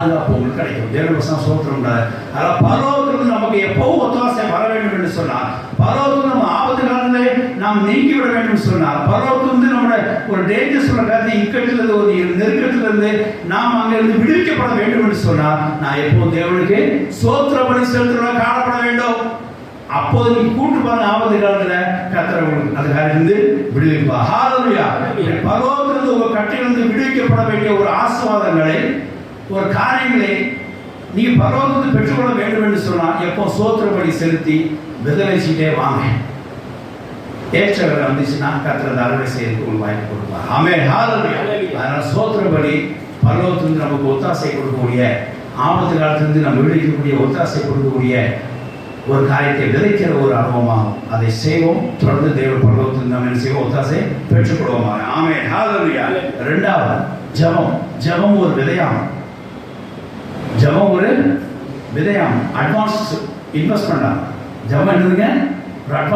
பாதுகாப்பு கிடைக்கும். தேவவசம் சோத்திரம் அதனால் பரலோகத்திலிருந்து நமக்கு எப்பவும் ஒத்தாசை வர வேண்டும் என்று சொன்னார். பரலோகத்தில் நம்ம ஆபத்து காலத்திலே நாம் நீங்கி விட வேண்டும் சொன்னால் சொன்னார். வந்து நம்மளோட ஒரு டேஞ்சர் சொல்ற காலத்தில் இக்கட்டிலிருந்து ஒரு நெருக்கத்திலிருந்து நாம் அங்கிருந்து விடுவிக்கப்பட வேண்டும் என்று சொன்னார். நான் எப்போது தேவனுக்கு சோத்திர பணி செலுத்துறவங்க காணப்பட வேண்டும். அப்போது நீ கூட்டு பாருங்க ஆபத்து காலத்துல கத்தர் அதுக்காக இருந்து விடுவிப்பா ஹாலலுயா பரலோகத்திலிருந்து உங்க கட்டிலிருந்து விடுவிக்கப்பட வேண்டிய ஒரு ஆசீர்வாதங்களை ஒரு காரியங்களை நீ பரலோகத்தில் பெற்றுக்கொள்ள வேண்டும் என்று சொன்னால் எப்போ சோத்திரப்படி செலுத்தி விதவைச்சிட்டே வாங்க. ஏற்றவர் வந்துச்சுன்னா கத்திர அறுவடை செய்யறதுக்கு உங்களுக்கு வாய்ப்பு கொடுப்பார். ஆமே அதனால சோத்திரப்படி பரலோகத்திலிருந்து நமக்கு ஒத்தாசை கொடுக்கக்கூடிய ஆபத்து காலத்திலிருந்து நம்ம விடுவிக்கக்கூடிய ஒத்தாசை கொடுக்கக்கூடிய ஒரு காரியத்தை விதைக்கிற ஒரு அனுபவமாகும். அதை செய்வோம். தொடர்ந்து தேவ பரலோகத்தில் நாம் என்ன செய்வோம்? ஒத்தாசை பெற்றுக்கொள்வோமாக. ஆமே ரெண்டாவது ஜபம். ஜபம் ஒரு விதையாகும். ஜபம் ஒரு விதயம். அட்வான்ஸ் இன்வெஸ்ட்மெண்ட் ஜபம் என்னதுங்க ஒரு அட்வான்ஸ்